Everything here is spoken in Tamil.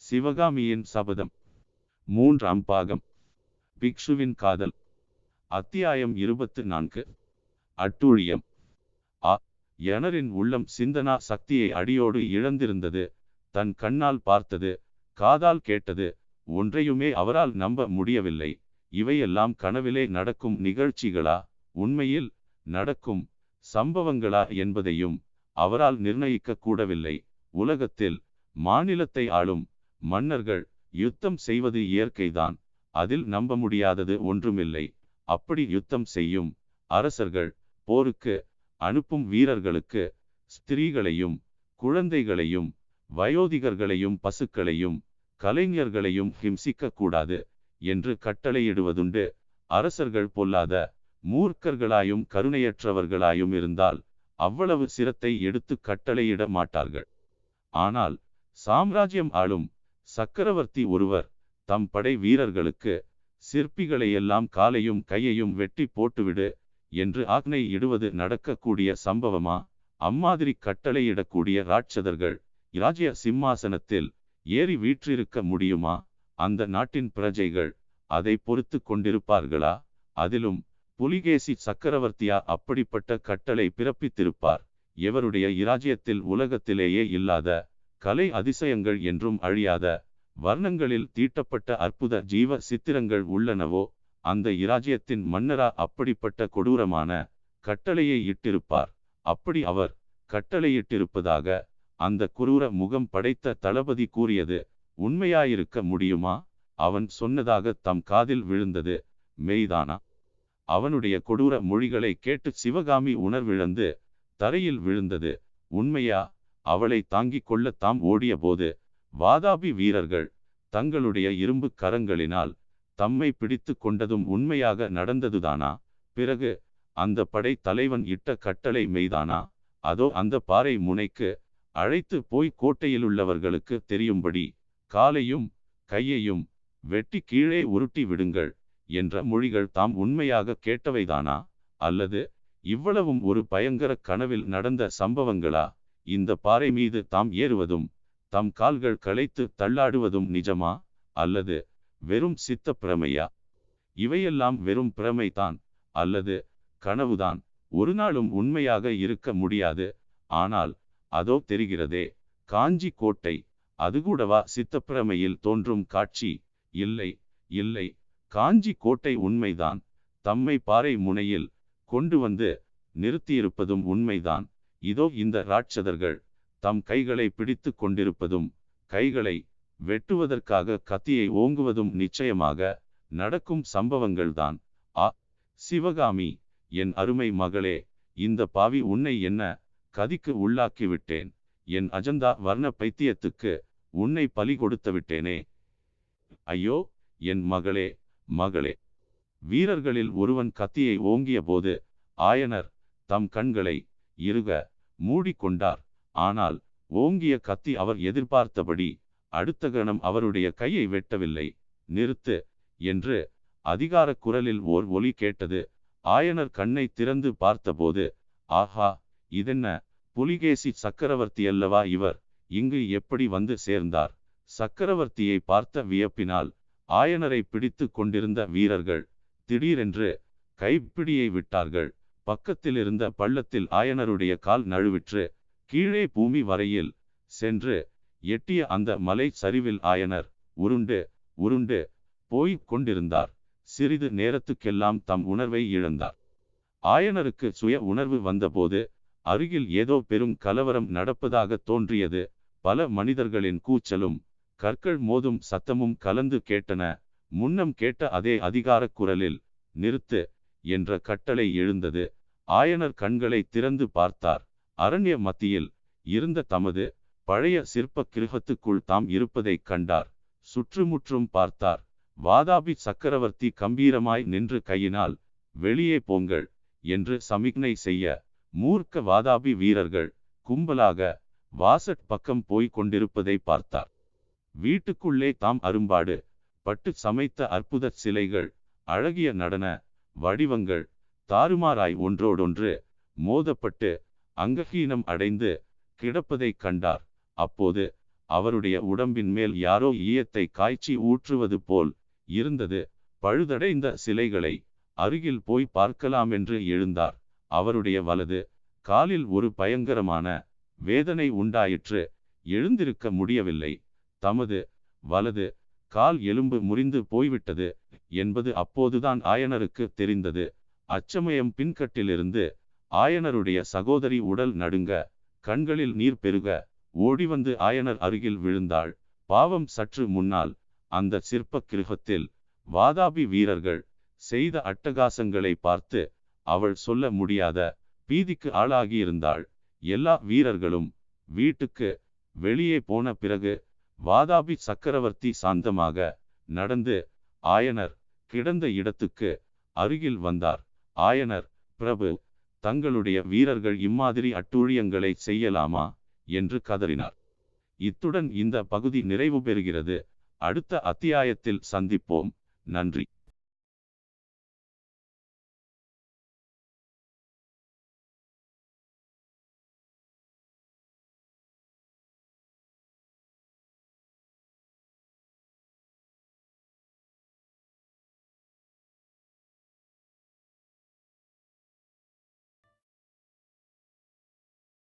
சிவகாமியின் சபதம். மூன்றாம் பாகம். பிக்ஷுவின் காதல். அத்தியாயம் இருபத்து நான்கு. அட்டூழியம். ஆ எனரின் உள்ளம் சிந்தனா சக்தியை அடியோடு இழந்திருந்தது. தன் கண்ணால் பார்த்தது காதால் கேட்டது ஒன்றையுமே அவரால் நம்ப முடியவில்லை. இவையெல்லாம் கனவிலே நடக்கும் நிகழ்ச்சிகளா? உண்மையில் நடக்கும் சம்பவங்களா என்பதையும் அவரால் நிர்ணயிக்க கூடவில்லை. உலகத்தில் மாநிலத்தை ஆளும் மன்னர்கள் யுத்தம் செய்வது இயற்கைதான் அதில் நம்ப முடியாதது ஒன்றுமில்லை. அப்படி யுத்தம் செய்யும் அரசர்கள் போருக்கு அனுப்பும் வீரர்களுக்கு ஸ்திரீகளையும் குழந்தைகளையும் வயோதிகர்களையும் பசுக்களையும் கலைஞர்களையும் ஹிம்சிக்க கூடாது என்று கட்டளையிடுவதுண்டு. அரசர்கள் பொல்லாத மூர்க்கர்களாயும் கருணையற்றவர்களாயும் இருந்தால் அவ்வளவு சிரத்தை எடுத்து கட்டளையிட மாட்டார்கள். ஆனால் சாம்ராஜ்யம் ஆளும் சக்கரவர்த்தி ஒருவர் தம் படை வீரர்களுக்கு சிற்பிகளை எல்லாம் காலையும் கையையும் வெட்டி போட்டுவிடு என்று ஆக்னை இடுவது நடக்கக்கூடிய சம்பவமா? அம்மாதிரி கட்டளையிடக்கூடிய ராட்சதர்கள் இராஜ்ய சிம்மாசனத்தில் ஏறி வீற்றிருக்க முடியுமா? அந்த நாட்டின் பிரஜைகள் அதை பொறுத்து கொண்டிருப்பார்களா? அதிலும் புலிகேசி சக்கரவர்த்தியா அப்படிப்பட்ட கட்டளை பிறப்பித்திருப்பார்? எவருடைய இராஜ்யத்தில் உலகத்திலேயே இல்லாத கலை அதிசயங்கள் என்றும் அழியாத வர்ணங்களில் தீட்டப்பட்ட அற்புத ஜீவ சித்திரங்கள் உள்ளனவோ அந்த இராஜ்யத்தின் மன்னரா அப்படிப்பட்ட கொடூரமான கட்டளையை இட்டிருப்பார். அப்படி அவர் கட்டளையிட்டிருப்பதாக அந்த குரூர முகம் படைத்த தளபதி கூறியது உண்மையாயிருக்க முடியுமா? அவன் சொன்னதாக தம் காதில் விழுந்தது மெய்தானா? அவனுடைய கொடூர மொழிகளை கேட்டு சிவகாமி உணர்விழந்து தரையில் விழுந்தது உண்மையா? அவளை தாங்கிக் கொள்ள தாம் ஓடிய போது வாதாபி வீரர்கள் தங்களுடைய இரும்பு கரங்களினால் தம்மை பிடித்து கொண்டதும் உண்மையாக நடந்ததுதானா? பிறகு அந்த படை தலைவன் இட்ட கட்டளை மெய்தானா? அதோ அந்த பாறை முனைக்கு அழைத்து போய் கோட்டையிலுள்ளவர்களுக்கு தெரியும்படி காலையும் கையையும் வெட்டி கீழே உருட்டி விடுங்கள் என்ற மொழிகள் தாம் உண்மையாக கேட்டவைதானா? அல்லது இவ்வளவும் ஒரு பயங்கர கனவில் நடந்த சம்பவங்களா? இந்த பாறை மீது தாம் ஏறுவதும் தம் கால்கள் களைத்து தள்ளாடுவதும் நிஜமா அல்லது வெறும் சித்த பிரமையா? இவையெல்லாம் வெறும் பிரமைதான் அல்லது கனவுதான். ஒரு நாளும் உண்மையாக இருக்க முடியாது. ஆனால் அதோ தெரிகிறதே காஞ்சி கோட்டை அதுகூடவா சித்தப்பிரமையில் தோன்றும் காட்சி? இல்லை இல்லை காஞ்சி கோட்டை உண்மைதான். தம்மை பாறை முனையில் கொண்டு வந்து நிறுத்தியிருப்பதும் உண்மைதான். இதோ இந்த ராட்சதர்கள் தம் கைகளை பிடித்து கொண்டிருப்பதும் கைகளை வெட்டுவதற்காக கத்தியை ஓங்குவதும் நிச்சயமாக நடக்கும் சம்பவங்கள்தான். ஆ சிவகாமி என் அருமை மகளே இந்த பாவி உன்னை என்ன கதிக்கு உள்ளாக்கிவிட்டேன்? என் அஜந்தா வர்ண பைத்தியத்துக்கு உன்னை பலி கொடுத்து விட்டேனே. ஐயோ என் மகளே மகளே. வீரர்களில் ஒருவன் கத்தியை ஓங்கிய போது ஆயனர் தம் கண்களை இருக. மூடிக்கொண்டார். ஆனால் ஓங்கிய கத்தி அவர் எதிர்பார்த்தபடி அடுத்த கணம் அவருடைய கையை வெட்டவில்லை. நிறுத்து என்று அதிகார குரலில் ஓர் ஒலி கேட்டது. ஆயனர் கண்ணை திறந்து பார்த்தபோது ஆஹா இதென்ன? புலிகேசி சக்கரவர்த்தி அல்லவா இவர்? இங்கு எப்படி வந்து சேர்ந்தார்? சக்கரவர்த்தியை பார்த்த வியப்பினால் ஆயனரை பிடித்து கொண்டிருந்த வீரர்கள் திடீரென்று கைப்பிடியை விட்டார்கள். பக்கத்தில் இருந்த பள்ளத்தில் ஆயனருடைய கால் நழுவிற்று கீழே பூமி வரையில் சென்று எட்டிய அந்த மலை சரிவில் ஆயனர் உருண்டு உருண்டு போய் கொண்டிருந்தார். சிறிது நேரத்துக்கெல்லாம் தம் உணர்வை இழந்தார். ஆயனருக்கு சுய உணர்வு வந்தபோது அருகில் ஏதோ பெரும் கலவரம் நடப்பதாக தோன்றியது. பல மனிதர்களின் கூச்சலும் கற்கள் மோதும் சத்தமும் கலந்து கேட்டன. முன்னம் கேட்ட அதே அதிகார குரலில் நிறுத்து என்ற கட்டளை எழுந்தது. ஆயனர் கண்களை திறந்து பார்த்தார். அரண்ய மத்தியில் இருந்த தமது பழைய சிற்ப கிருகத்துக்குள் தாம் இருப்பதைக் கண்டார். சுற்றுமுற்றும் பார்த்தார். வாதாபி சக்கரவர்த்தி கம்பீரமாய் நின்று கையினால் வெளியே போங்கள் என்று சமிக்ஞை செய்ய மூர்க்க வாதாபி வீரர்கள் கும்பலாக வாசட் பக்கம் போய்க் கொண்டிருப்பதை பார்த்தார். வீட்டுக்குள்ளே தாம் அரும்பாடு பட்டு சமைத்த அற்புத சிலைகள் அழகிய நடன வடிவங்கள் தாறுமாறாய் ஒன்றோடொன்று மோதப்பட்டு அங்கஹீனம் அடைந்து கிடப்பதைக் கண்டார். அப்போது அவருடைய உடம்பின் மேல் யாரோ ஈயத்தை காய்ச்சி ஊற்றுவது போல் இருந்தது. பழுதடைந்த சிலைகளை அருகில் போய் பார்க்கலாமென்று எழுந்தார். அவருடைய வலது காலில் ஒரு பயங்கரமான வேதனை உண்டாயிற்று. எழுந்திருக்க முடியவில்லை. தமது வலது கால் எலும்பு முறிந்து போய்விட்டது என்பது அப்போதுதான் ஆயனருக்கு தெரிந்தது. அச்சமயம் பின்கட்டிலிருந்து ஆயனருடைய சகோதரி உடல் நடுங்க கண்களில் நீர் பெருக ஓடிவந்து ஆயனர் அருகில் விழுந்தாள். பாவம் சற்று முன்னால் அந்த சிற்ப கிருகத்தில் வாதாபி வீரர்கள் செய்த அட்டகாசங்களை பார்த்து அவள் சொல்ல முடியாத பீதிக்கு ஆளாகியிருந்தாள். எல்லா வீரர்களும் வீட்டுக்கு வெளியே போன பிறகு வாதாபி சக்கரவர்த்தி சாந்தமாக நடந்து ஆயனர் கிடந்த இடத்துக்கு அருகில் வந்தார். ஆயனர் பிரபு தங்களுடைய வீரர்கள் இம்மாதிரி அட்டூழியங்களை செய்யலாமா? என்று கதறினார். இத்துடன் இந்த பகுதி நிறைவு பெறுகிறது. அடுத்த அத்தியாயத்தில் சந்திப்போம். நன்றி.